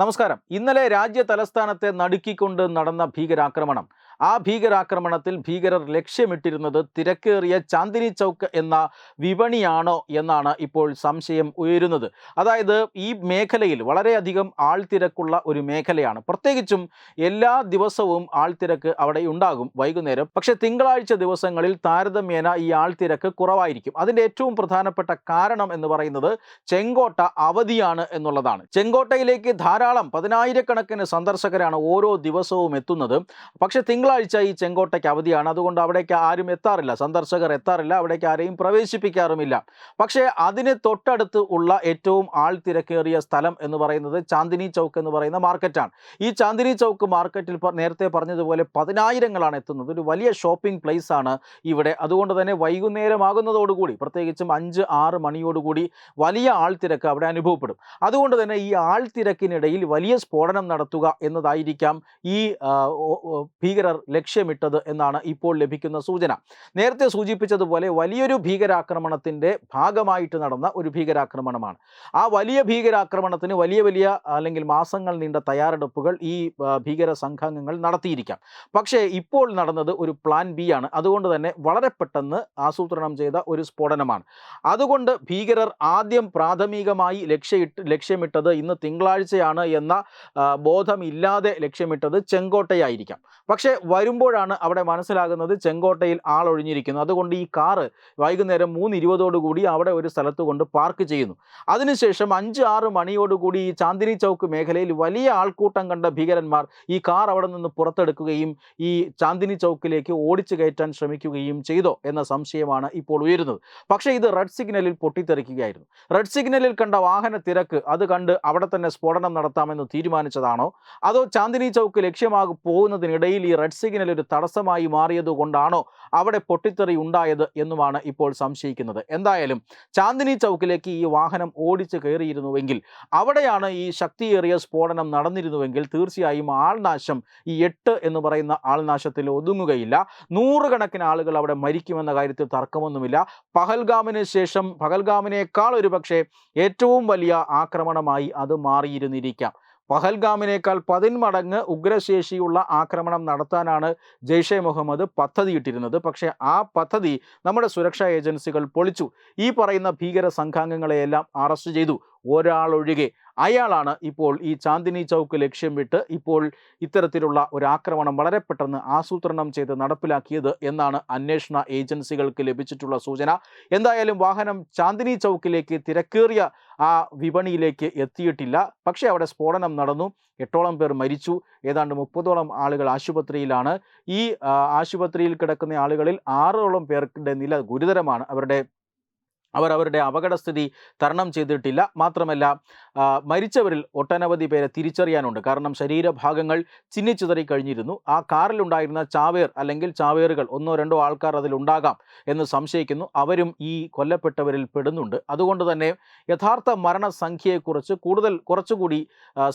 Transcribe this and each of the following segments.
നമസ്കാരം. ഇന്നലെ രാജ്യ തലസ്ഥാനത്തെ നടുക്കിക്കൊണ്ട് നടന്ന ഭീകരാക്രമണം ആ ഭീകരാക്രമണത്തിൽ ഭീകരർ ലക്ഷ്യമിട്ടിരുന്നത് തിരക്കേറിയ ചാന്ദിനി ചൗക്ക് എന്ന വിപണിയാണോ എന്നാണ് ഇപ്പോൾ സംശയം ഉയരുന്നത്. അതായത് ഈ മേഖലയിൽ വളരെയധികം ആൾത്തിരക്കുള്ള ഒരു മേഖലയാണ്. പ്രത്യേകിച്ചും എല്ലാ ദിവസവും ആൾത്തിരക്ക് അവിടെ ഉണ്ടാകും വൈകുന്നേരം. പക്ഷേ തിങ്കളാഴ്ച ദിവസങ്ങളിൽ താരതമ്യേന ഈ ആൾത്തിരക്ക് കുറവായിരിക്കും. അതിന്റെ ഏറ്റവും പ്രധാനപ്പെട്ട കാരണം എന്ന് പറയുന്നത് ചെങ്കോട്ട അവധിയാണ് എന്നുള്ളതാണ്. ചെങ്കോട്ടയിലേക്ക് ധാരാളം പതിനായിരക്കണക്കിന് സന്ദർശകരാണ് ഓരോ ദിവസവും എത്തുന്നത്. പക്ഷേ തിങ്കളാഴ്ച ഈ ചെങ്കോട്ടയ്ക്ക് അവധിയാണ്. അതുകൊണ്ട് അവിടേക്ക് ആരും എത്താറില്ല. സന്ദർശകർ എത്താറില്ല. അവിടേക്ക് ആരെയും പ്രവേശിപ്പിക്കാറുമില്ല. പക്ഷേ അതിന് തൊട്ടടുത്ത് ഉള്ള ഏറ്റവും ആൾ തിരക്കേറിയ സ്ഥലം എന്ന് പറയുന്നത് ചാന്ദിനി ചൗക്ക് എന്ന് പറയുന്ന മാർക്കറ്റാണ്. ഈ ചാന്ദിനി ചൗക്ക് മാർക്കറ്റിൽ നേരത്തെ പറഞ്ഞതുപോലെ പതിനായിരങ്ങളാണ് എത്തുന്നത്. ഒരു വലിയ ഷോപ്പിംഗ് പ്ലേസ് ആണ് ഇവിടെ. അതുകൊണ്ട് തന്നെ വൈകുന്നേരമാകുന്നതോടുകൂടി പ്രത്യേകിച്ചും അഞ്ച് ആറ് മണിയോടുകൂടി വലിയ ആൾ തിരക്ക് അവിടെ അനുഭവപ്പെടും. അതുകൊണ്ട് തന്നെ ഈ ആൾ തിരക്കിനിടയിൽ വലിയ സ്ഫോടനം നടത്തുക എന്നതായിരിക്കാം ഈ ഭീകരർ ലക്ഷ്യമിട്ടത് എന്നാണ് ഇപ്പോൾ ലഭിക്കുന്ന സൂചന. നേരത്തെ സൂചിപ്പിച്ചതുപോലെ വലിയൊരു ഭീകരാക്രമണത്തിന്റെ ഭാഗമായിട്ട് നടന്ന ഒരു ഭീകരാക്രമണമാണ്. ആ വലിയ ഭീകരാക്രമണത്തിന് വലിയ വലിയ അല്ലെങ്കിൽ മാസങ്ങൾ നീണ്ട തയ്യാറെടുപ്പുകൾ ഈ ഭീകര സംഘാംഗങ്ങൾ നടത്തിയിരിക്കാം. പക്ഷേ ഇപ്പോൾ നടന്നത് ഒരു പ്ലാൻ ബി ആണ്. അതുകൊണ്ട് തന്നെ വളരെ പെട്ടെന്ന് ആസൂത്രണം ചെയ്ത ഒരു സ്ഫോടനമാണ്. അതുകൊണ്ട് ഭീകരർ ആദ്യം പ്രാഥമികമായി ലക്ഷ്യമിട്ട് ലക്ഷ്യമിട്ടത് ഇന്ന് തിങ്കളാഴ്ചയാണ് എന്ന ബോധമില്ലാതെ ലക്ഷ്യമിട്ടത് ചെങ്കോട്ടയായിരിക്കാം. പക്ഷേ വരുമ്പോഴാണ് അവിടെ മനസ്സിലാകുന്നത് ചെങ്കോട്ടയിൽ ആളൊഴിഞ്ഞിരിക്കുന്നു അതുകൊണ്ട് ഈ കാറ് വൈകുന്നേരം മൂന്ന് ഇരുപതോടുകൂടി അവിടെ ഒരു സ്ഥലത്ത് കൊണ്ട് പാർക്ക് ചെയ്യുന്നു. അതിനുശേഷം അഞ്ച് ആറ് മണിയോടുകൂടി ഈ ചാന്ദിനി ചൗക്ക് മേഖലയിൽ വലിയ ആൾക്കൂട്ടം കണ്ട ഭീകരന്മാർ ഈ കാർ അവിടെ നിന്ന് പുറത്തെടുക്കുകയും ഈ ചാന്ദിനി ചൗക്കിലേക്ക് ഓടിച്ചു കയറ്റാൻ ശ്രമിക്കുകയും ചെയ്തോ എന്ന സംശയമാണ് ഇപ്പോൾ ഉയരുന്നത്. പക്ഷേ ഇത് റെഡ് സിഗ്നലിൽ പൊട്ടിത്തെറിക്കുകയായിരുന്നു. റെഡ് സിഗ്നലിൽ കണ്ട വാഹന തിരക്ക് അത് കണ്ട് അവിടെ തന്നെ സ്ഫോടനം നടത്താമെന്ന് തീരുമാനിച്ചതാണോ? അതോ ചാന്ദിനി ചൗക്ക് ലക്ഷ്യമാകും പോകുന്നതിനിടയിൽ ഈ റെഡ് സിഗ്നൽ ഒരു തടസ്സമായി മാറിയതുകൊണ്ടാണോ അവിടെ പൊട്ടിത്തെറി ഉണ്ടായത് എന്നുമാണ് ഇപ്പോൾ സംശയിക്കുന്നത്. എന്തായാലും ചാന്ദിനി ചൗക്കിലേക്ക് ഈ വാഹനം ഓടിച്ച് കയറിയിരുന്നുവെങ്കിൽ അവിടെയാണ് ഈ ശക്തിയേറിയ സ്ഫോടനം നടന്നിരുന്നുവെങ്കിൽ തീർച്ചയായും ആൾനാശം ഈ എട്ട് എന്ന് പറയുന്ന ആൾനാശത്തിൽ ഒതുങ്ങുകയില്ല. നൂറുകണക്കിന് ആളുകൾ അവിടെ മരിക്കുമെന്ന കാര്യത്തിൽ തർക്കമൊന്നുമില്ല. പഹൽഗാമിന് ശേഷം പഹൽഗാമിനേക്കാൾ ഒരു പക്ഷേ ഏറ്റവും വലിയ ആക്രമണമായി അത് മാറിയിരുന്നിരിക്കാം. പഹൽഗാമിനേക്കാൾ പതിന്മടങ്ങ് ഉഗ്രശേഷിയുള്ള ആക്രമണം നടത്താനാണ് ജെയ്ഷെ മുഹമ്മദ് പദ്ധതിയിട്ടിരുന്നത്. പക്ഷേ ആ പദ്ധതി നമ്മുടെ സുരക്ഷാ ഏജൻസികൾ പൊളിച്ചു. ഈ പറയുന്ന ഭീകര സംഘാംഗങ്ങളെയെല്ലാം അറസ്റ്റ് ചെയ്തു. ഒരാളൊഴികെ അയാളാണ് ഇപ്പോൾ ഈ ചാന്ദിനി ചൗക്ക് ലക്ഷ്യം വിട്ട് ഇപ്പോൾ ഇത്തരത്തിലുള്ള ഒരു ആക്രമണം വളരെ പെട്ടെന്ന് ആസൂത്രണം ചെയ്ത് നടപ്പിലാക്കിയത് എന്നാണ് അന്വേഷണ ഏജൻസികൾക്ക് ലഭിച്ചിട്ടുള്ള സൂചന. എന്തായാലും വാഹനം ചാന്ദിനി ചൗക്കിലേക്ക് തിരക്കേറിയ ആ വിപണിയിലേക്ക് എത്തിയിട്ടില്ല. പക്ഷേ അവിടെ സ്ഫോടനം നടന്നു. എട്ടോളം പേർ മരിച്ചു. ഏതാണ്ട് മുപ്പതോളം ആളുകൾ ആശുപത്രിയിലാണ്. ഈ ആശുപത്രിയിൽ കിടക്കുന്ന ആളുകളിൽ ആറോളം പേരുടെ നില ഗുരുതരമാണ്. അവരുടെ അവർ അവരുടെ അപകടസ്ഥിതി തരണം ചെയ്തിട്ടില്ല. മാത്രമല്ല മരിച്ചവരിൽ ഒട്ടനവധി പേരെ തിരിച്ചറിയാനുണ്ട്. കാരണം ശരീരഭാഗങ്ങൾ ചിന്നിച്ചുതറി കഴിഞ്ഞിരുന്നു. ആ കാറിലുണ്ടായിരുന്ന ചാവേർ അല്ലെങ്കിൽ ചാവേറുകൾ ഒന്നോ രണ്ടോ ആൾക്കാർ അതിലുണ്ടാകാം എന്ന് സംശയിക്കുന്നു. അവരും ഈ കൊല്ലപ്പെട്ടവരിൽ പെടുന്നുണ്ട്. അതുകൊണ്ട് തന്നെ യഥാർത്ഥ മരണസംഖ്യയെക്കുറിച്ച് കൂടുതൽ കുറച്ചുകൂടി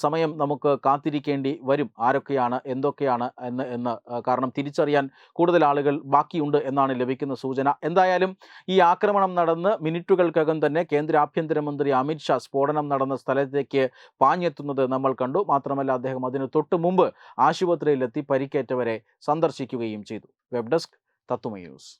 സമയം നമുക്ക് കാത്തിരിക്കേണ്ടി വരും. ആരൊക്കെയാണ് എന്തൊക്കെയാണ് എന്ന് എന്ന് കാരണം തിരിച്ചറിയാൻ കൂടുതൽ ആളുകൾ ബാക്കിയുണ്ട് എന്നാണ് ലഭിക്കുന്ന സൂചന. എന്തായാലും ഈ ആക്രമണം നടന്ന് മിനിറ്റുകൾക്കകം തന്നെ കേന്ദ്ര ആഭ്യന്തരമന്ത്രി അമിത്ഷാ സ്ഫോടനം നടന്ന സ്ഥലത്തേക്ക് പാഞ്ഞെത്തുന്നത് നമ്മൾ കണ്ടു. മാത്രമല്ല അദ്ദേഹം അതിന് തൊട്ട് മുമ്പ് ആശുപത്രിയിലെത്തി പരിക്കേറ്റവരെ സന്ദർശിക്കുകയും ചെയ്തു. വെബ് ഡെസ്ക് തത്തുമ ന്യൂസ്.